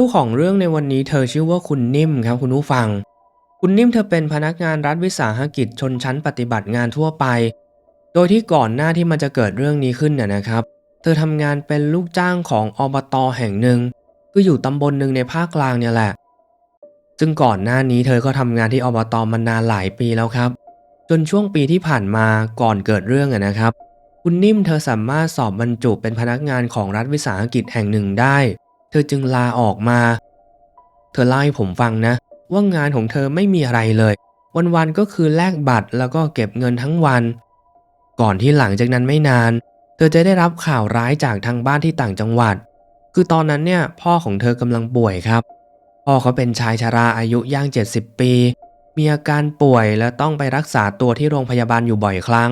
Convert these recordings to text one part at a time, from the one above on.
จ้าของเรื่องในวันนี้เธอชื่อว่าคุณนิ่มครับคุณผู้ฟัง คุณนิ่มเธอเป็นพนักงานรัฐวิสาหกิจชนชั้นปฏิบัติงานทั่วไป โดยที่ก่อนหน้าที่มันจะเกิดเรื่องนี้ขึ้นน่ะนะครับ เธอทำงานเป็นลูกจ้างของอบตแห่งหนึ่งคืออยู่ตำบลหนึ่งในภาคกลางเนี่ยแหละ ซึ่งก่อนหน้านี้เธอก็ทำงานที่อบตมานานหลายปีแล้วครับ จนช่วงปีที่ผ่านมาก่อนเกิดเรื่องอะนะครับ คุณนิ่มเธอสามารถสอบบรรจุเป็นพนักงานของรัฐวิสาหกิจแห่งหนึ่งได้ เธอจึงลาออกมา เธอเล่าให้ผมฟังนะ ว่างานของเธอไม่มีอะไรเลย วันๆก็คือแลกบัตรแล้วก็เก็บเงินทั้งวัน ก่อนที่หลังจากนั้นไม่นาน เธอจะได้รับข่าวร้ายจากทางบ้านที่ต่างจังหวัด คือตอนนั้นเนี่ยพ่อของเธอกำลังป่วยครับ พ่อเขาเป็นชายชราอายุย่าง 70 ปี มีอาการป่วยและต้องไปรักษาตัวที่โรงพยาบาลอยู่บ่อยครั้ง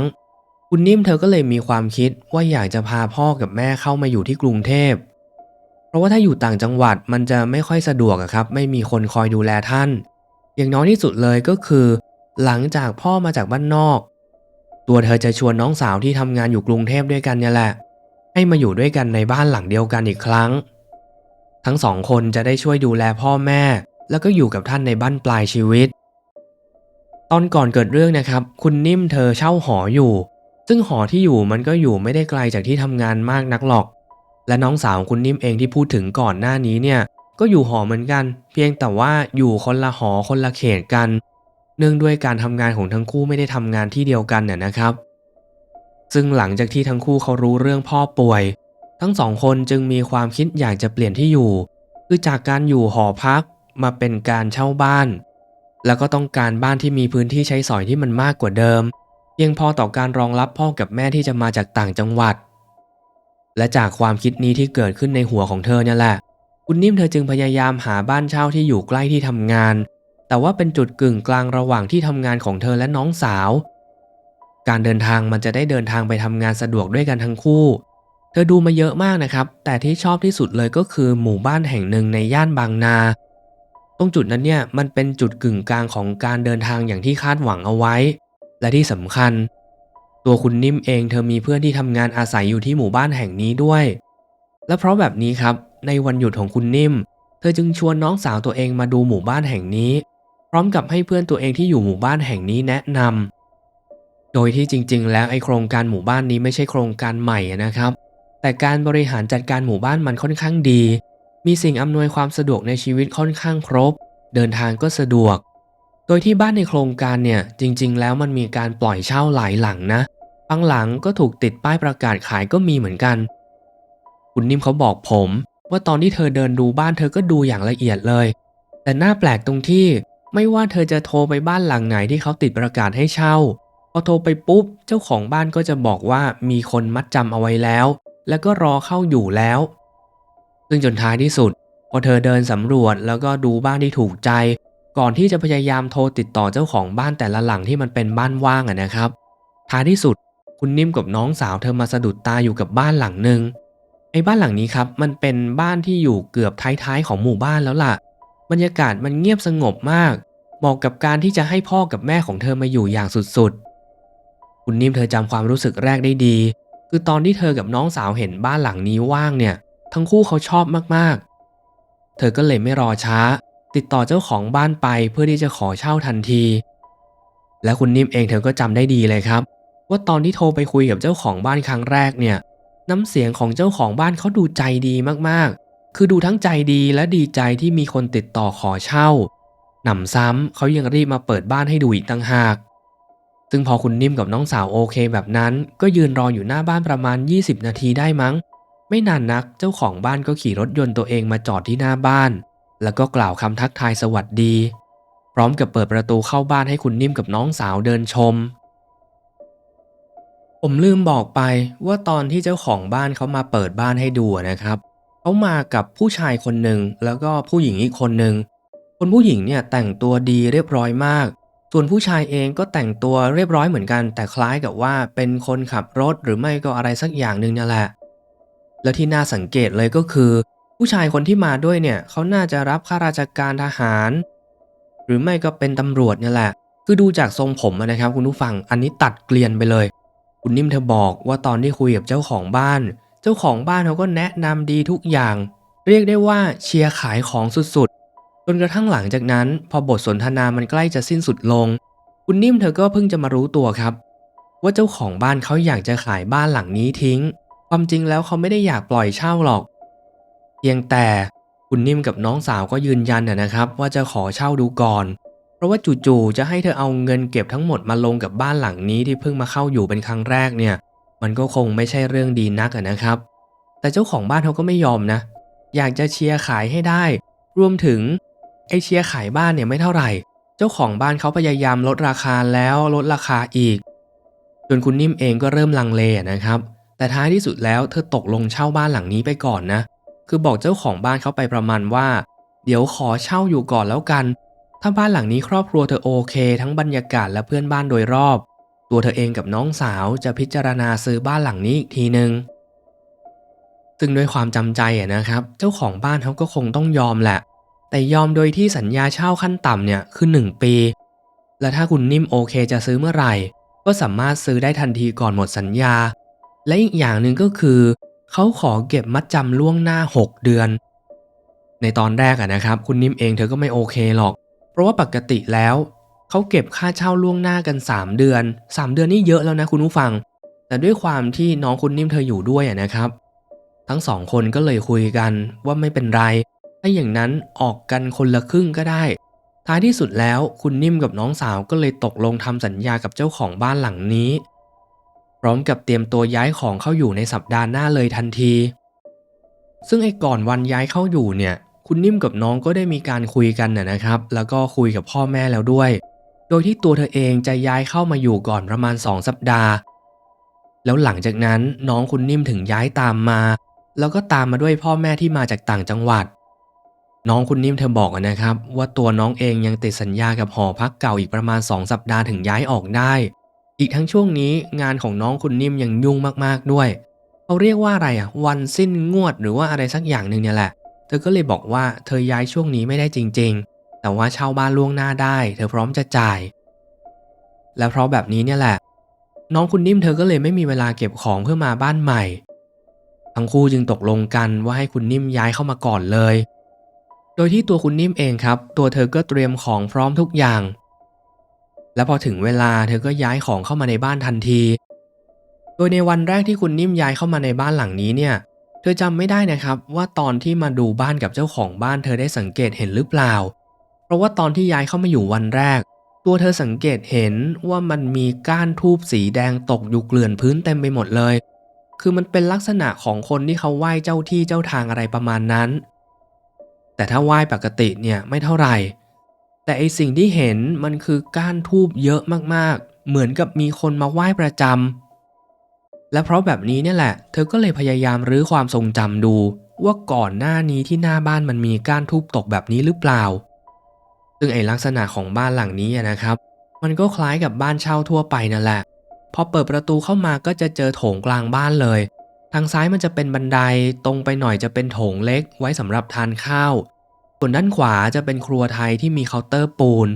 คุณนิ่มเธอก็เลยมีความคิดว่าอยากจะพาพ่อกับแม่เข้ามาอยู่ที่กรุงเทพ ราะว่าถ้าอยู่ต่างจังหวัดมันจะไม่ค่อยสะดวกครับ ไม่มีคนคอยดูแลท่าน อย่างน้อยที่สุดเลยก็คือ หลังจากพ่อมาจากบ้านนอก ตัวเธอจะชวนน้องสาวที่ทำงานอยู่กรุงเทพด้วยกันเนี่ยแหละ ให้มาอยู่ด้วยกันในบ้านหลังเดียวกันอีกครั้ง ทั้งสองคนจะได้ช่วยดูแลพ่อแม่ แล้วก็อยู่กับท่านในบ้านปลายชีวิต ตอนก่อนเกิดเรื่องนะครับ คุณนิ่มเธอเช่าหออยู่ ซึ่งหอที่อยู่มันก็อยู่ไม่ได้ไกลจากที่ทำงานมากนักหรอก และน้องสาวของคุณนิ่มเองที่พูดถึงก่อนหน้านี้เนี่ยก็อยู่หอเหมือนกัน เพียงแต่ว่าอยู่คนละหอคนละเขตกัน เนื่องด้วยการทำงานของทั้งคู่ไม่ได้ทำงานที่เดียวกันน่ะนะครับ ซึ่งหลังจากที่ทั้งคู่เขารู้เรื่องพ่อป่วย ทั้งสองคนจึงมีความคิดอยากจะเปลี่ยนที่อยู่ คือจากการอยู่หอพักมาเป็นการเช่าบ้าน แล้วก็ต้องการบ้านที่มีพื้นที่ใช้สอยที่มันมากกว่าเดิมเพียงพอต่อการรองรับพ่อกับแม่ที่จะมาจากต่างจังหวัด และจากความคิดนี้ที่เกิดขึ้นในหัวของเธอเนี่ยแหละ คุณนิ่มเธอจึงพยายามหาบ้านเช่าที่อยู่ใกล้ที่ทำงาน แต่ว่าเป็นจุดกึ่งกลางระหว่างที่ทำงานของเธอและน้องสาว การเดินทางมันจะได้เดินทางไปทำงานสะดวกด้วยกันทั้งคู่ เธอดูมาเยอะมากนะครับ แต่ที่ชอบที่สุดเลยก็คือหมู่บ้านแห่งหนึ่งในย่านบางนา ตรงจุดนั้นเนี่ยมันเป็นจุดกึ่งกลางของการเดินทางอย่างที่คาดหวังเอาไว้ และที่สำคัญ ตัวคุณนิ่มเองเธอมีเพื่อนที่ทำงานอาศัยอยู่ที่หมู่บ้านแห่งนี้ด้วย และเพราะแบบนี้ครับ ในวันหยุดของคุณนิ่ม เธอจึงชวนน้องสาวตัวเองมาดูหมู่บ้านแห่งนี้ พร้อมกับให้เพื่อนตัวเองที่อยู่หมู่บ้านแห่งนี้แนะนำโดยที่จริง ๆ แล้วไอโครงการหมู่บ้านนี้ไม่ใช่โครงการใหม่นะครับ แต่การบริหารจัดการหมู่บ้านมันค่อนข้างดี มีสิ่งอำนวยความสะดวกในชีวิตค่อนข้างครบ เดินทางก็สะดวก โดยที่บ้านในโครงการเนี่ยจริง ๆ แล้วมันมีการปล่อยเช่าหลายหลังนะ บางหลังก็ถูกติดป้ายประกาศขายก็มีเหมือนกัน คุณนิ่มเขาบอกผม ว่าตอนที่เธอเดินดูบ้านเธอก็ดูอย่างละเอียดเลย แต่น่าแปลกตรงที่ไม่ว่าเธอจะโทรไปบ้านหลังไหนที่เขาติดประกาศให้เช่า พอโทรไปปุ๊บเจ้าของบ้านก็จะบอกว่ามีคนมัดจำเอาไว้แล้ว แล้วก็รอเข้าอยู่แล้ว ซึ่งจนท้ายที่สุด พอเธอเดินสำรวจแล้วก็ดูบ้านที่ถูกใจ ก่อนที่จะพยายามโทรติดต่อเจ้าของบ้านแต่ละหลังที่มันเป็นบ้านว่างอะนะครับ ท้ายที่สุด คุณนิ่มกับน้องสาวเธอมาสะดุดตาอยู่กับบ้านหลังหนึ่งไอ้บ้านหลังนี้ครับ มันเป็นบ้านที่อยู่เกือบท้ายๆของหมู่บ้านแล้วล่ะ บรรยากาศมันเงียบสงบมาก เหมาะกับการที่จะให้พ่อกับแม่ของเธอมาอยู่อย่างสุดๆ คุณนิ่มเธอจำความรู้สึกแรกได้ดี คือตอนที่เธอกับน้องสาวเห็นบ้านหลังนี้ว่างเนี่ย ทั้งคู่เขาชอบมากๆ เธอก็เลยไม่รอช้า ติดต่อเจ้าของบ้านไปเพื่อที่จะขอเช่าทันที และคุณนิ่มเองเธอก็จำได้ดีเลยครับ ว่าตอนที่โทรไปคุยกับเจ้าของบ้านครั้งแรกเนี่ย น้ำเสียงของเจ้าของบ้านเขาดูใจดีมากๆ คือดูทั้งใจดีและดีใจที่มีคนติดต่อขอเช่าหนำซ้ำเขายังรีบมาเปิดบ้านให้ดูอีกต่างหาก ซึ่งพอคุณนิ่มกับน้องสาวโอเคแบบนั้น ก็ยืนรออยู่หน้าบ้านประมาณ 20 นาทีได้มั้ง ไม่นานนักเจ้าของบ้านก็ขี่รถยนต์ตัวเองมาจอดที่หน้าบ้าน แล้วก็กล่าวคำทักทายสวัสดี พร้อมกับเปิดประตูเข้าบ้านให้คุณนิ่มกับน้องสาวเดินชม ผมลืมบอกไปว่าตอนที่เจ้าของบ้านเขามาเปิดบ้านให้ดูนะครับเขามากับผู้ชายคนหนึ่งแล้วก็ผู้หญิงอีกคนหนึ่งคนผู้หญิงเนี่ยแต่งตัวดีเรียบร้อยมาก ส่วนผู้ชายเองก็แต่งตัวเรียบร้อยเหมือนกัน แต่คล้ายกับว่าเป็นคนขับรถหรือไม่ก็อะไรสักอย่างหนึ่งนั่นแหละ แล้วที่น่าสังเกตเลยก็คือ ผู้ชายคนที่มาด้วยเนี่ยเขาน่าจะรับข้าราชการทหาร หรือไม่ก็เป็นตำรวจเนี่ยแหละ คือดูจากทรงผมนะครับคุณผู้ฟังอันนี้ตัดเกลียนไปเลย คุณนิ่มเธอบอกว่าตอนที่คุยกับเจ้าของบ้าน เจ้าของบ้านเขาก็แนะนำดีทุกอย่าง เรียกได้ว่าเชียร์ขายของสุดๆ จนกระทั่งหลังจากนั้น พอบทสนทนามันใกล้จะสิ้นสุดลง คุณนิ่มเธอก็เพิ่งจะมารู้ตัวครับ ว่าเจ้าของบ้านเขาอยากจะขายบ้านหลังนี้ทิ้ง ความจริงแล้วเขาไม่ได้อยากปล่อยเช่าหรอก เพียงแต่คุณนิ่มกับน้องสาวก็ยืนยันนะครับ ว่าจะขอเช่าดูก่อน เพราะว่าจู่ๆจะให้เธอเอาเงินเก็บทั้งหมดมาลงกับบ้านหลังนี้ที่เพิ่งมาเข้าอยู่เป็นครั้งแรกเนี่ย มันก็คงไม่ใช่เรื่องดีนักนะครับ แต่เจ้าของบ้านเขาก็ไม่ยอมนะ อยากจะเชียร์ขายให้ได้ รวมถึงไอเชียร์ขายบ้านเนี่ยไม่เท่าไหร่ เจ้าของบ้านเขาพยายามลดราคาแล้วลดราคาอีก จนคุณนิ่มเองก็เริ่มลังเลนะครับ แต่ท้ายที่สุดแล้วเธอตกลงเช่าบ้านหลังนี้ไปก่อนนะ คือบอกเจ้าของบ้านเขาไปประมาณว่า เดี๋ยวขอเช่าอยู่ก่อนแล้วกัน ถ้าบ้านหลังนี้ครอบครัวเธอโอเค ทั้งบรรยากาศและเพื่อนบ้านโดยรอบ ตัวเธอเองกับน้องสาวจะพิจารณาซื้อบ้านหลังนี้อีกทีหนึงซึ่งด้วยความจำใจอะนะครับ เจ้าของบ้านเขาก็คงต้องยอมแหละ แต่ยอมโดยที่สัญญาเช่าขั้นต่ำเนี่ยคือ 1 ปี และถ้าคุณนิ่มโอเคจะซื้อเมื่อไหร่ ก็สามารถซื้อได้ทันทีก่อนหมดสัญญา และอีกอย่างหนึ่งก็คือ เขาขอเก็บมัดจำล่วงหน้า 6 เดือน ในตอนแรกอะนะครับ คุณนิ่มเองเธอก็ไม่โอเคหรอก เพราะว่าปกติแล้วเขาเก็บค่าเช่าล่วงหน้ากัน 3 เดือน 3 เดือนนี่เยอะแล้วนะคุณผู้ฟัง แต่ด้วยความที่น้องคุณนิ่มเธออยู่ด้วยนะครับ ทั้งสองคนก็เลยคุยกันว่าไม่เป็นไร ถ้าอย่างนั้นออกกันคนละครึ่งก็ได้ ท้ายที่สุดแล้วคุณนิ่มกับน้องสาวก็เลยตกลงทำสัญญากับเจ้าของบ้านหลังนี้ พร้อมกับเตรียมตัวย้ายของเข้าอยู่ในสัปดาห์หน้าเลยทันที ซึ่งไอ้ก่อนวันย้ายเข้าอยู่เนี่ย คุณนิ่มกับน้องก็ได้มีการคุยกันนะครับ แล้วก็คุยกับพ่อแม่แล้วด้วย โดยที่ตัวเธอเองจะย้ายเข้ามาอยู่ก่อนประมาณ 2 สัปดาห์ แล้วหลังจากนั้นน้องคุณนิ่มถึงย้ายตามมา แล้วก็ตามมาด้วยพ่อแม่ที่มาจากต่างจังหวัด น้องคุณนิ่มเธอบอกนะครับ ว่าตัวน้องเองยังติดสัญญากับหอพักเก่าอีกประมาณ 2 สัปดาห์ถึงย้ายออกได้ อีกทั้งช่วงนี้งานของน้องคุณนิ่มยังยุ่งมากๆด้วยเขาเรียกว่าอะไรอะวันสิ้นงวดหรือว่าอะไรสักอย่างหนึ่งเนี่ยแหละ เธอก็เลยบอกว่าเธอย้ายช่วงนี้ไม่ได้จริง ๆ แต่ว่าเช่าบ้านล่วงหน้าได้ เธอพร้อมจะจ่าย และเพราะแบบนี้เนี่ยแหละ น้องคุณนิ่มเธอก็เลยไม่มีเวลาเก็บของเพื่อมาบ้านใหม่ ทั้งคู่จึงตกลงกันว่าให้คุณนิ่มย้ายเข้ามาก่อนเลย โดยที่ตัวคุณนิ่มเองครับ ตัวเธอก็เตรียมของพร้อมทุกอย่าง และพอถึงเวลาเธอก็ย้ายของเข้ามาในบ้านทันที โดยในวันแรกที่คุณนิ่มย้ายเข้ามาในบ้านหลังนี้เนี่ยเธอจำไม่ได้นะครับว่าตอนที่มาดูบ้านกับเจ้าของบ้านเธอได้สังเกตเห็นหรือเปล่า เพราะว่าตอนที่ย้ายเข้ามาอยู่วันแรก ตัวเธอสังเกตเห็นว่ามันมีก้านทูบสีแดงตกอยู่เกลื่อนพื้นเต็มไปหมดเลย คือมันเป็นลักษณะของคนที่เขาไหว้เจ้าที่เจ้าทางอะไรประมาณนั้น แต่ถ้าไหว้ปกติเนี่ยไม่เท่าไหร่ แต่ไอสิ่งที่เห็นมันคือก้านทูบเยอะมากๆ เหมือนกับมีคนมาไหว้ประจำ และเพราะแบบนี้เนี่ยแหละ เธอก็เลยพยายามรื้อความทรงจำดู ว่าก่อนหน้านี้ที่หน้าบ้านมันมีก้านทูบตกแบบนี้หรือเปล่า ซึ่งไอลักษณะของบ้านหลังนี้นะครับ มันก็คล้ายกับบ้านเช่าทั่วไปนั่นแหละ พอเปิดประตูเข้ามาก็จะเจอโถงกลางบ้านเลย ทางซ้ายมันจะเป็นบันไดตรงไปหน่อยจะเป็นโถงเล็ก ไว้สำหรับทานข้าว ส่วนด้านขวาจะเป็นครัวไทยที่มีเคาน์เตอร์ปูน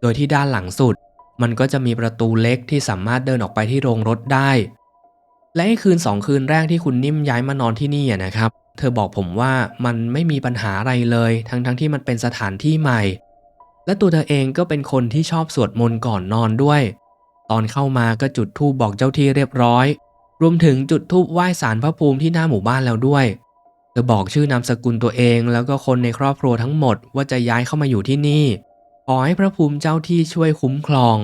โดยที่ด้านหลังสุด มันก็จะมีประตูเล็กที่สามารถเดินออกไปที่โรงรถได้ และไอ้คืนสองคืนแรกที่คุณนิ่มย้ายมานอนที่นี่นะครับ เธอบอกผมว่ามันไม่มีปัญหาอะไรเลย ทั้งๆทที่มันเป็นสถานที่ใหม่ และตัวเธอเองก็เป็นคนที่ชอบสวดมนต์ก่อนนอนด้วย ตอนเข้ามาก็จุดธูปบอกเจ้าที่เรียบร้อย รวมถึงจุดธูปไหว้สารพระภูมิที่หน้าหมู่บ้านแล้วด้วย เธอบอกชื่อนามสกุลตัวเอง แล้วก็คนในครอบครัวทั้งหมดว่าจะย้ายเข้ามาอยู่ที่นี่ ขอให้พระภูมิเจ้าที่ช่วยคุ้มครอง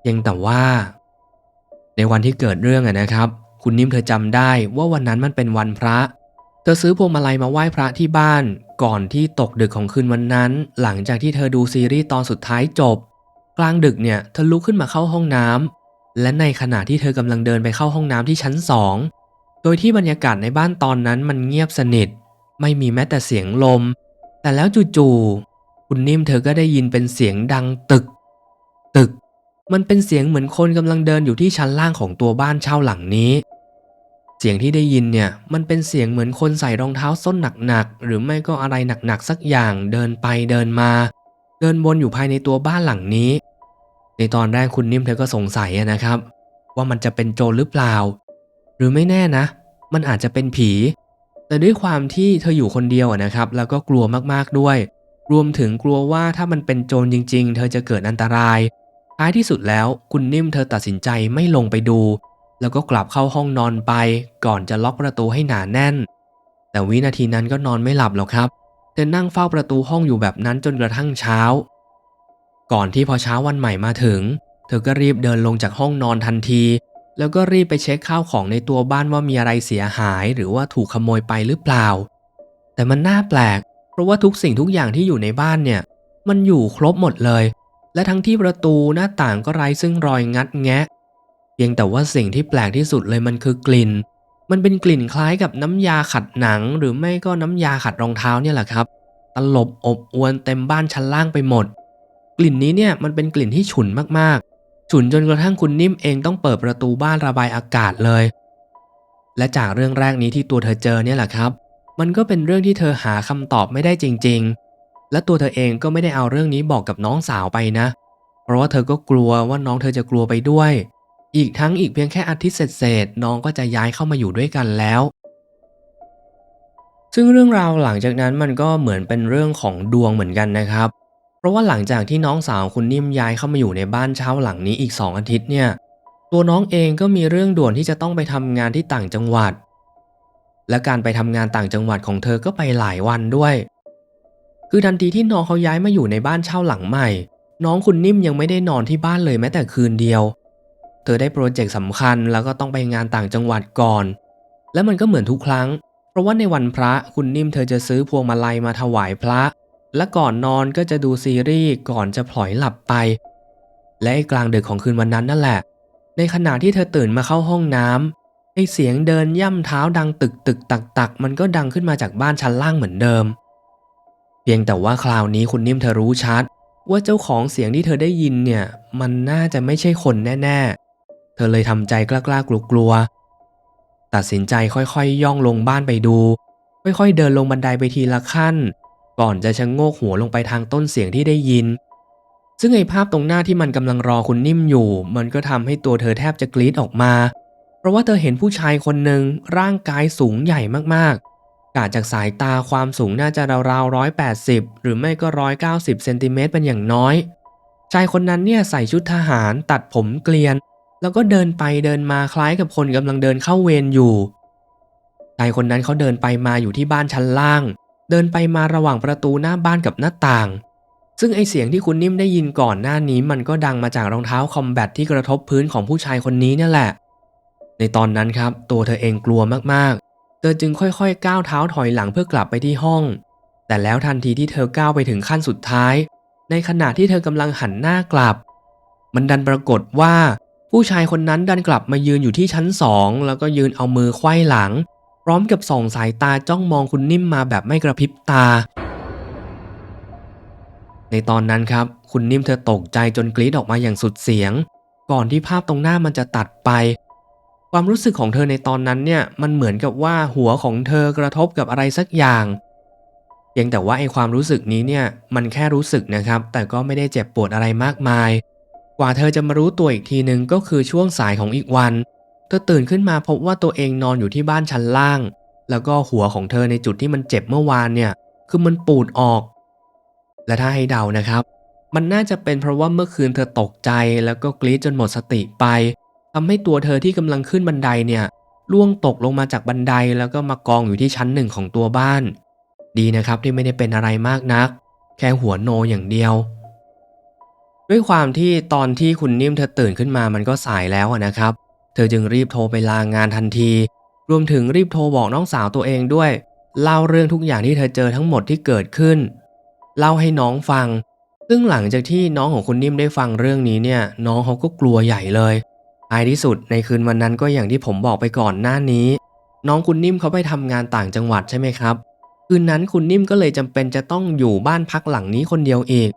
เพียงแต่ว่า ในวันที่เกิดเรื่องนะครับ คุณนิ่มเธอจำได้ว่าวันนั้นมันเป็นวันพระ เธอซื้อพวงมาลัยมาไหว้พระที่บ้าน ก่อนที่ตกดึกของคืนวันนั้น หลังจากที่เธอดูซีรีส์ตอนสุดท้ายจบ กลางดึกเนี่ยเธอลุกขึ้นมาเข้าห้องน้ำและในขณะที่เธอกำลังเดินไปเข้าห้องน้ำที่ชั้นสองโดยที่บรรยากาศในบ้านตอนนั้นมันเงียบสนิท ไม่มีแม้แต่เสียงลม แต่แล้วจู่ๆคุณนิ่มเธอก็ได้ยินเป็นเสียงดังตึก ตึก มันเป็นเสียงเหมือนคนกำลังเดินอยู่ที่ชั้นล่างของตัวบ้านเช่าหลังนี้ เสียงที่ได้ยินเนี่ยมันเป็นเสียงเหมือนคนใส่รองเท้าส้นหนักๆหรือไม่ก็อะไรหนักๆสักอย่างเดินไปเดินมา เดินวนอยู่ภายในตัวบ้านหลังนี้ ในตอนแรกคุณนิ่มเธอก็สงสัยนะครับ ว่ามันจะเป็นโจรหรือเปล่า หรือไม่แน่นะ มันอาจจะเป็นผี แต่ด้วยความที่เธออยู่คนเดียวนะครับ แล้วก็กลัวมากๆด้วย รวมถึงกลัวว่าถ้ามันเป็นโจรจริง ๆ เธอจะเกิดอันตรายท้ายที่สุดแล้วคุณนิ่มเธอตัดสินใจไม่ลงไปดู แล้วก็กลับเข้าห้องนอนไป ก่อนจะล็อกประตูให้หนาแน่น แต่วินาทีนั้นก็นอนไม่หลับหรอกครับ เธอนั่งเฝ้าประตูห้องอยู่แบบนั้นจนกระทั่งเช้า ก่อนที่พอเช้าวันใหม่มาถึง เธอก็รีบเดินลงจากห้องนอนทันที แล้วก็รีบไปเช็คข้าวของในตัวบ้านว่ามีอะไรเสียหาย หรือว่าถูกขโมยไปหรือเปล่า แต่มันน่าแปลก เพราะว่าทุกสิ่งทุกอย่างที่อยู่ในบ้านเนี่ย มันอยู่ครบหมดเลย และทั้งที่ประตูหน้าต่างก็ไร้ซึ่งรอยงัดแงะ เพียงแต่ว่าสิ่งที่แปลกที่สุดเลยมันคือกลิ่น มันเป็นกลิ่นคล้ายกับน้ำยาขัดหนัง หรือไม่ก็น้ำยาขัดรองเท้าเนี่ยแหละครับ ตลบอบอวนเต็มบ้านชั้นล่างไปหมด กลิ่นนี้เนี่ยมันเป็นกลิ่นที่ฉุนมากๆ ฉุนจนกระทั่งคุณนิ่มเองต้องเปิดประตูบ้านระบายอากาศเลย และจากเรื่องแรกนี้ที่ตัวเธอเจอเนี่ยแหละครับ มันก็เป็นเรื่องที่เธอหาคำตอบไม่ได้จริง ๆ และตัวเธอเองก็ไม่ได้เอาเรื่องนี้บอกกับน้องสาวไปนะ เพราะว่าเธอก็กลัวว่าน้องเธอจะกลัวไปด้วย อีกทั้งอีกเพียงแค่อาทิตย์เศษๆน้องก็จะย้ายเข้ามาอยู่ด้วยกันแล้ว ซึ่งเรื่องราวหลังจากนั้นมันก็เหมือนเป็นเรื่องของดวงเหมือนกันนะครับ เพราะว่าหลังจากที่น้องสาวคุณนิ่มย้ายเข้ามาอยู่ในบ้านเช่าหลังนี้อีก 2 อาทิตย์เนี่ย ตัวน้องเองก็มีเรื่องด่วนที่จะต้องไปทำงานที่ต่างจังหวัด และการไปทำงานต่างจังหวัดของเธอก็ไปหลายวันด้วย คือทันทีที่น้องเขาย้ายมาอยู่ในบ้านเช่าหลังใหม่ น้องคุณนิ่มยังไม่ได้นอนที่บ้านเลยแม้แต่คืนเดียว เธอได้โปรเจกต์สำคัญแล้วก็ต้องไปงานต่างจังหวัดก่อน และมันก็เหมือนทุกครั้ง เพราะว่าในวันพระคุณนิ่มเธอจะซื้อพวงมาลัยมาถวายพระ และก่อนนอนก็จะดูซีรีส์ก่อนจะพลอยหลับไป และไอ้กลางดึกของคืนวันนั้นนั่นแหละ ในขณะที่เธอตื่นมาเข้าห้องน้ำไอ้เสียงเดินย่ำเท้าดังตึกตึกตักตักมันก็ดังขึ้นมาจากบ้านชั้นล่างเหมือนเดิม เพียงแต่ว่าคราวนี้คุณนิ่มเธอรู้ชัด ว่าเจ้าของเสียงที่เธอได้ยินเนี่ย มันน่าจะไม่ใช่คนแน่ๆ เธอเลยทำใจกล้าๆกลัวๆตัดสินใจค่อยๆ ย่องลงบ้านไปดู ค่อยๆ เดินลงบันไดไปทีละขั้น ก่อนจะชะโงกหัวลงไปทางต้นเสียงที่ได้ยิน ซึ่งไอ้ภาพตรงหน้าที่มันกำลังรอคุณนิ่มอยู่ มันก็ทำให้ตัวเธอแทบจะกรีดออกมา เพราะว่าเธอเห็นผู้ชายคนหนึ่งร่างกายสูงใหญ่มากๆกาจากสายตาความสูงน่าจะราวๆร้อยแปดสิบหรือไม่ก็ร้อยเก้าสิบเซนติเมตรเป็นอย่างน้อยชายคนนั้นเนี่ยใส่ชุดทหารตัดผมเกลียน แล้วก็เดินไปเดินมาคล้ายกับคนกำลังเดินเข้าเวรอยู่ชายคนนั้นเขาเดินไปมาอยู่ที่บ้านชั้นล่าง เดินไปมาระหว่างประตูหน้าบ้านกับหน้าต่าง ซึ่งไอเสียงที่คุณนิ่มได้ยินก่อนหน้านี้ มันก็ดังมาจากรองเท้าคอมแบทที่กระทบพื้นของผู้ชายคนนี้เนี่ยแหละ ในตอนนั้นครับตัวเธอเองกลัวมากๆ เธอจึงค่อยๆก้าวเท้าถอยหลังเพื่อกลับไปที่ห้อง แต่แล้วทันทีที่เธอก้าวไปถึงขั้นสุดท้าย ในขณะที่เธอกำลังหันหน้ากลับ มันดันปรากฏว่า ผู้ชายคนนั้นดันกลับมายืนอยู่ที่ชั้นสองแล้วก็ยืนเอามือไขว้หลัง พร้อมกับส่องสายตาจ้องมองคุณนิ่มมาแบบไม่กระพริบตา ในตอนนั้นครับ คุณนิ่มเธอตกใจจนกรีดออกมาอย่างสุดเสียง ก่อนที่ภาพตรงหน้ามันจะตัดไป ความรู้สึกของเธอในตอนนั้นเนี่ยมันเหมือนกับว่าหัวของเธอกระทบกับอะไรสักอย่างเพียงแต่ว่าไอความรู้สึกนี้เนี่ยมันแค่รู้สึกนะครับ แต่ก็ไม่ได้เจ็บปวดอะไรมากมาย ว่าเธอจะมารู้ตัวอีกทีหนึ่งก็คือช่วงสายของอีกวัน เธอตื่นขึ้นมาพบว่าตัวเองนอนอยู่ที่บ้านชั้นล่าง แล้วก็หัวของเธอในจุดที่มันเจ็บเมื่อวานเนี่ยคือมันปูดออก และถ้าให้เดานะครับ มันน่าจะเป็นเพราะว่าเมื่อคืนเธอตกใจแล้วก็กรีดจนหมดสติไปทำให้ตัวเธอที่กำลังขึ้นบันไดเนี่ยล่วงตกลงมาจากบันไดแล้วก็มากองอยู่ที่ชั้นหนึ่งของตัวบ้าน ดีนะครับที่ไม่ได้เป็นอะไรมากนัก แค่หัวโนอย่างเดียว ด้วยความที่ตอนที่คุณนิ่มเธอตื่นขึ้นมามันก็สายแล้วนะครับ เธอจึงรีบโทรไปลางงานทันที รวมถึงรีบโทรบอกน้องสาวตัวเองด้วย เล่าเรื่องทุกอย่างที่เธอเจอทั้งหมดที่เกิดขึ้น เล่าให้น้องฟัง ซึ่งหลังจากที่น้องของคุณนิ่มได้ฟังเรื่องนี้เนี่ย น้องเขาก็กลัวใหญ่เลยท้ายที่สุดในคืนวันนั้นก็อย่างที่ผมบอกไปก่อนหน้านี้ น้องคุณนิ่มเขาไปทำงานต่างจังหวัดใช่ไหมครับ คืนนั้นคุณนิ่มก็เลยจำเป็นจะต้องอยู่บ้านพักหลังนี้คนเดียวอีก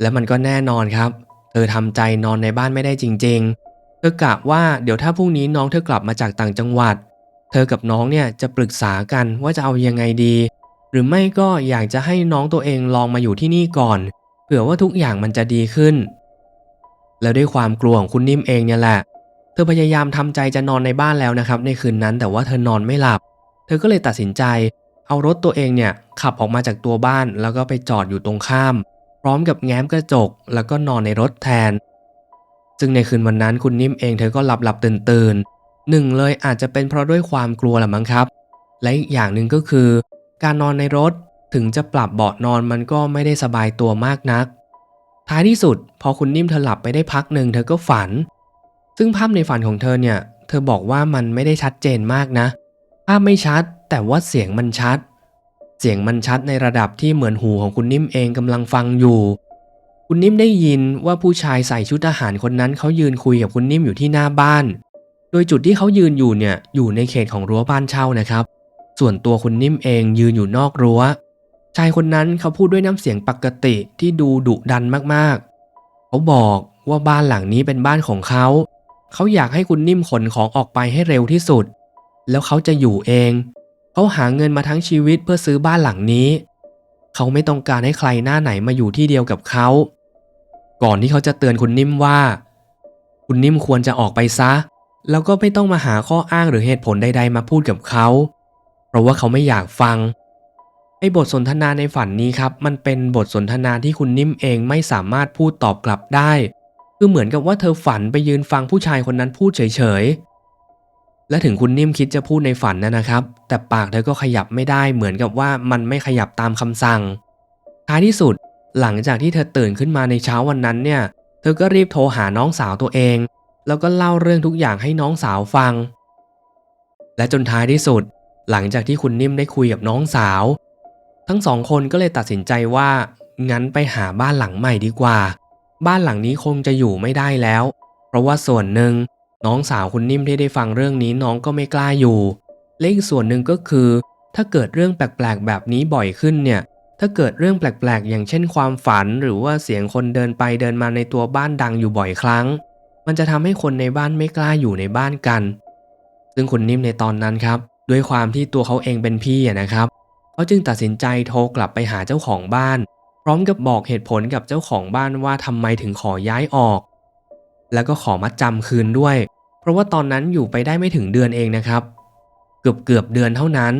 และมันก็แน่นอนครับ เธอทำใจนอนในบ้านไม่ได้จริง ๆ เธอกะว่าเดี๋ยวถ้าพรุ่งนี้น้องเธอกลับมาจากต่างจังหวัด เธอกับน้องเนี่ยจะปรึกษากันว่าจะเอายังไงดี หรือไม่ก็อยากจะให้น้องตัวเองลองมาอยู่ที่นี่ก่อนเผื่อว่าทุกอย่างมันจะดีขึ้น แล้วด้วยความกลัวของคุณนิ่มเองเนี่ยแหละ เธอพยายามทำใจจะนอนในบ้านแล้วนะครับในคืนนั้นแต่ว่าเธอนอนไม่หลับ เธอก็เลยตัดสินใจ เอารถตัวเองเนี่ยขับออกมาจากตัวบ้านแล้วก็ไปจอดอยู่ตรงข้าม พร้อมกับแง้มกระจก แล้วก็นอนในรถแทน ซึ่งในคืนวันนั้นคุณนิ่มเองเธอก็หลับหลับตื่นตื่นหนึ่งเลยอาจจะเป็นเพราะด้วยความกลัวแหละมั้งครับ และอีกอย่างหนึ่งก็คือ การนอนในรถถึงจะปรับเบาะนอนมันก็ไม่ได้สบายตัวมากนัก ท้ายที่สุด พอคุณนิ่มเธอหลับไปได้พักหนึ่งเธอก็ฝัน ซึ่งภาพในฝันของเธอเนี่ย เธอบอกว่ามันไม่ได้ชัดเจนมากนะ ภาพไม่ชัด แต่ว่าเสียงมันชัด เสียงมันชัดในระดับที่เหมือนหูของคุณนิ่มเองกำลังฟังอยู่ คุณนิ่มได้ยินว่าผู้ชายใส่ชุดทหารคนนั้นเขายืนคุยกับคุณนิ่มอยู่ที่หน้าบ้าน โดยจุดที่เขายืนอยู่เนี่ยอยู่ในเขตของรั้วบ้านเช่านะครับ ส่วนตัวคุณนิ่มเองยืนอยู่นอกรั้ว ชายคนนั้นเขาพูดด้วยน้ำเสียงปกติที่ดูดุดันมากๆ เขาบอกว่าบ้านหลังนี้เป็นบ้านของเขา เขาอยากให้คุณนิ่มขนของออกไปให้เร็วที่สุด แล้วเขาจะอยู่เอง เขาหาเงินมาทั้งชีวิตเพื่อซื้อบ้านหลังนี้ เขาไม่ต้องการให้ใครหน้าไหนมาอยู่ที่เดียวกับเขา ก่อนที่เขาจะเตือนคุณนิ่มว่า คุณนิ่มควรจะออกไปซะ แล้วก็ไม่ต้องมาหาข้ออ้างหรือเหตุผลใด ๆ มาพูดกับเขา เพราะว่าเขาไม่อยากฟังไอ้บทสนทนาในฝันนี้ครับ มันเป็นบทสนทนาที่คุณนิ่มเองไม่สามารถพูดตอบกลับได้ คือเหมือนกับว่าเธอฝันไปยืนฟังผู้ชายคนนั้นพูดเฉยๆ และถึงคุณนิ่มคิดจะพูดในฝันนะนะครับ แต่ปากเธอก็ขยับไม่ได้เหมือนกับว่ามันไม่ขยับตามคำสั่ง ท้ายที่สุด หลังจากที่เธอตื่นขึ้นมาในเช้าวันนั้นเนี่ย เธอก็รีบโทรหาน้องสาวตัวเอง แล้วก็เล่าเรื่องทุกอย่างให้น้องสาวฟัง และจนท้ายที่สุด หลังจากที่คุณนิ่มได้คุยกับน้องสาว ทั้งสองคนก็เลยตัดสินใจว่างั้นไปหาบ้านหลังใหม่ดีกว่า บ้านหลังนี้คงจะอยู่ไม่ได้แล้ว เพราะว่าส่วนหนึ่ง น้องสาวคุณนิ่มที่ได้ฟังเรื่องนี้น้องก็ไม่กล้าอยู่และอีกส่วนหนึ่งก็คือ ถ้าเกิดเรื่องแปลกๆแบบนี้บ่อยขึ้นเนี่ย ถ้าเกิดเรื่องแปลกๆ อย่างเช่นความฝัน หรือว่าเสียงคนเดินไปเดินมาในตัวบ้านดังอยู่บ่อยครั้ง มันจะทำให้คนในบ้านไม่กล้าอยู่ในบ้านกัน ซึ่งคุณนิ่มในตอนนั้นครับ ด้วยความที่ตัวเขาเองเป็นพี่นะครับเขาจึงตัดสินใจโทรกลับไปหาเจ้าของบ้าน พร้อมกับบอกเหตุผลกับเจ้าของบ้านว่าทำไมถึงขอย้ายออก แล้วก็ขอมัดจำคืนด้วย เพราะว่าตอนนั้นอยู่ไปได้ไม่ถึงเดือนเองนะครับ เกือบเกือบเดือนเท่านั้น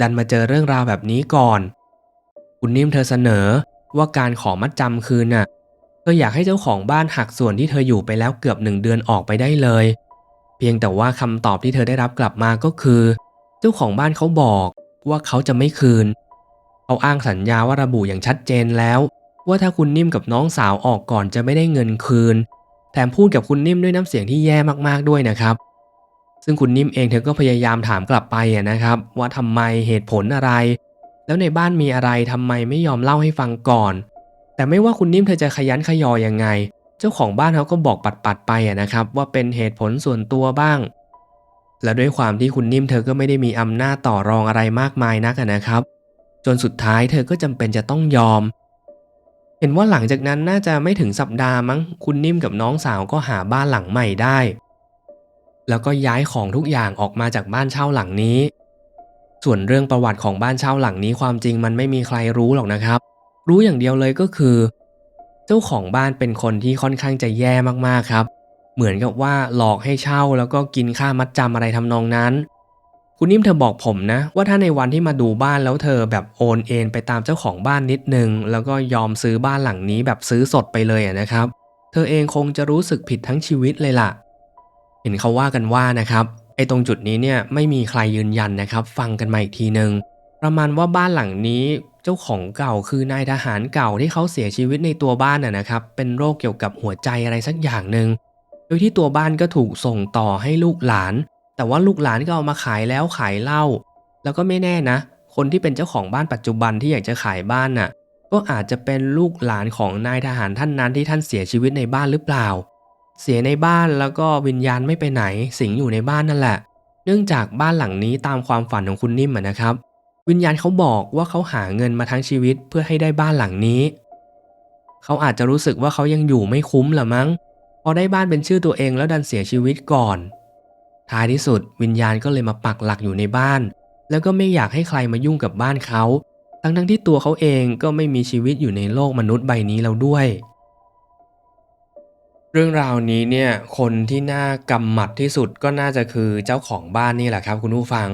ดันมาเจอเรื่องราวแบบนี้ก่อน คุณนิ่มเธอเสนอว่าการขอมัดจำคืนน่ะเธออยากให้เจ้าของบ้านหักส่วนที่เธออยู่ไปแล้วเกือบหนึ่งเดือนออกไปได้เลย เพียงแต่ว่าคำตอบที่เธอได้รับกลับมาก็คือ เจ้าของบ้านเขาบอกว่าเขาจะไม่คืนเขาอ้างสัญญาว่าระบุอย่างชัดเจนแล้ว ว่าถ้าคุณนิ่มกับน้องสาวออกก่อนจะไม่ได้เงินคืน แถมพูดกับคุณนิ่มด้วยน้ำเสียงที่แย่มากๆด้วยนะครับ ซึ่งคุณนิ่มเองเธอก็พยายามถามกลับไปอะนะครับ ว่าทำไมเหตุผลอะไร แล้วในบ้านมีอะไรทำไมไม่ยอมเล่าให้ฟังก่อน แต่ไม่ว่าคุณนิ่มเธอจะขยันขยอยังไง เจ้าของบ้านเขาก็บอกปัดๆไปอะนะครับ ว่าเป็นเหตุผลส่วนตัวบ้าง และด้วยความที่คุณนิ่มเธอก็ไม่ได้มีอำนาจต่อรองอะไรมากมายนักนะครับ จนสุดท้ายเธอก็จำเป็นจะต้องยอม เห็นว่าหลังจากนั้นน่าจะไม่ถึงสัปดาห์มั้ง คุณนิ่มกับน้องสาวก็หาบ้านหลังใหม่ได้ แล้วก็ย้ายของทุกอย่างออกมาจากบ้านเช่าหลังนี้ ส่วนเรื่องประวัติของบ้านเช่าหลังนี้ความจริงมันไม่มีใครรู้หรอกนะครับ รู้อย่างเดียวเลยก็คือ เจ้าของบ้านเป็นคนที่ค่อนข้างจะแย่มากๆครับ เหมือนกับว่าหลอกให้เช่าแล้วก็กินค่ามัดจำอะไรทำนองนั้น คุณนิ่มเธอบอกผมนะ ว่าถ้าในวันที่มาดูบ้านแล้วเธอแบบโอนเอ็นไปตามเจ้าของบ้านนิดนึง แล้วก็ยอมซื้อบ้านหลังนี้แบบซื้อสดไปเลยนะครับ เธอเองคงจะรู้สึกผิดทั้งชีวิตเลยล่ะ เห็นเขาว่ากันว่านะครับไอ้ตรงจุดนี้เนี่ยไม่มีใครยืนยันนะครับ ฟังกันมาอีกทีนึงประมาณว่าบ้านหลังนี้เจ้าของเก่าคือนายทหารเก่าที่เขาเสียชีวิตในตัวบ้านน่ะนะครับ เป็นโรคเกี่ยวกับหัวใจอะไรสักอย่างหนึ่งโดยที่ตัวบ้านก็ถูกส่งต่อให้ลูกหลาน แต่ว่าลูกหลานก็เอามาขายแล้วขายเหล้าแล้วก็ไม่แน่นะ คนที่เป็นเจ้าของบ้านปัจจุบันที่อยากจะขายบ้านน่ะ ก็อาจจะเป็นลูกหลานของนายทหารท่านนั้นที่ท่านเสียชีวิตในบ้านหรือเปล่า เสียในบ้านแล้วก็วิญญาณไม่ไปไหน สิงอยู่ในบ้านนั่นแหละ เนื่องจากบ้านหลังนี้ตามความฝันของคุณนิ่มนะครับ วิญญาณเขาบอกว่าเขาหาเงินมาทั้งชีวิตเพื่อให้ได้บ้านหลังนี้ เขาอาจจะรู้สึกว่าเขายังอยู่ไม่คุ้มละมั้ง พอได้บ้านเป็นชื่อตัวเองแล้วดันเสียชีวิตก่อน ท้ายที่สุดวิญญาณก็เลยมาปักหลักอยู่ในบ้าน แล้วก็ไม่อยากให้ใครมายุ่งกับบ้านเขา ทั้งๆที่ตัวเขาเองก็ไม่มีชีวิตอยู่ในโลกมนุษย์ใบนี้แล้วด้วย เรื่องราวนี้เนี่ยคนที่น่ากำหมัดที่สุดก็น่าจะคือเจ้าของบ้านนี่แหละครับ คุณผู้ฟัง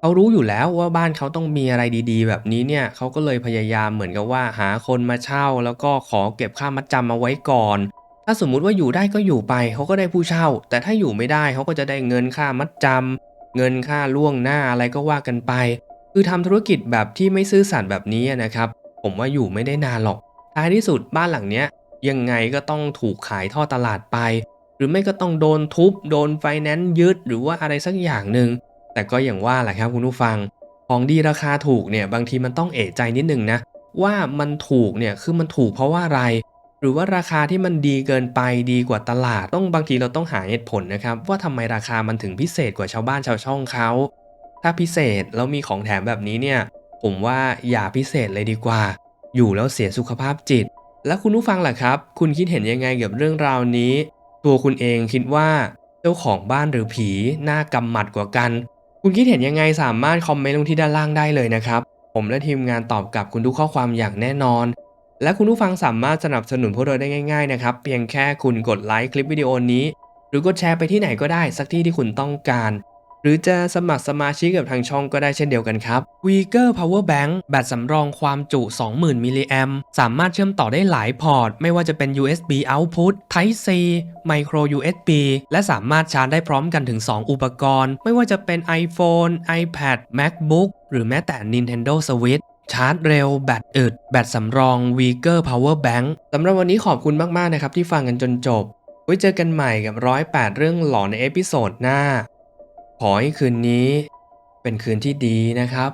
เขารู้อยู่แล้วว่าบ้านเขาต้องมีอะไรดีๆ แบบนี้เนี่ยเขาก็เลยพยายามเหมือนกับว่าหาคนมาเช่า แล้วก็ขอเก็บค่ามัดจำเอาไว้ก่อน ถ้าสมมุติว่าอยู่ได้ก็อยู่ไปเขาก็ได้ผู้เช่า แต่ถ้าอยู่ไม่ได้เขาก็จะได้เงินค่ามัดจำเงินค่าล่วงหน้าอะไรก็ว่ากันไป คือทำธุรกิจแบบที่ไม่ซื่อสัตย์แบบนี้นะครับ ผมว่าอยู่ไม่ได้นานหรอก ท้ายที่สุดบ้านหลังเนี้ยยังไงก็ต้องถูกขายท่อตลาดไป หรือไม่ก็ต้องโดนทุบ โดนไฟแนนซ์ยึดหรือว่าอะไรสักอย่างหนึ่งแต่ก็อย่างว่าแหละครับคุณผู้ฟัง ของดีราคาถูกเนี่ยบางทีมันต้องเอะใจนิดนึงนะว่ามันถูกเนี่ยคือมันถูกเพราะว่าอะไร หรือว่าราคาที่มันดีเกินไปดีกว่าตลาด ต้องบางทีเราต้องหาเหตุผลนะครับ ว่าทำไมราคามันถึงพิเศษกว่าชาวบ้านชาวช่องเขาถ้าพิเศษแล้วมีของแถมแบบนี้เนี่ย ผมว่าอย่าพิเศษเลยดีกว่า อยู่แล้วเสียสุขภาพจิต แล้วคุณผู้ฟังล่ะครับ คุณคิดเห็นยังไงกับเรื่องราวนี้ ตัวคุณเองคิดว่าเจ้าของบ้านหรือผีน่ากำหมัดกว่ากัน คุณคิดเห็นยังไงสามารถคอมเมนต์ลงที่ด้านล่างได้เลยนะครับ ผมและทีมงานตอบกลับคุณทุกข้อความอย่างแน่นอน และคุณผู้ฟังสามารถสนับสนุนพวกเราได้ง่ายๆนะครับ เพียงแค่คุณกดไลค์คลิปวิดีโอนี้ หรือกดแชร์ไปที่ไหนก็ได้สักที่ที่คุณต้องการ หรือจะสมัครสมาชิกกับทางช่องก็ได้เช่นเดียวกันครับ w e g e r Power Bank แบตสำรองความจุ 20,000 มิลลิแอมสามารถเชื่อมต่อได้หลายพอร์ต ไม่ว่าจะเป็น USB Output Type C Micro USB และสามารถชาร์จได้พร้อมกันถึง 2 อุปกรณ์ ไม่ว่าจะเป็น iPhone iPad MacBook หรือแม้แต่ Nintendo Switch ชาร์จเร็ว แบตอึด แบตสำรอง w e g e r Power Bank สำหรับวันนี้ขอบคุณมาก ๆ นะครับ ที่ฟังกันจนจบ ไว้เจอกันใหม่กับ 108 เรื่องหลอนในเอพิโซดหน้า ขอให้คืนนี้ เป็นคืนที่ดีนะครับ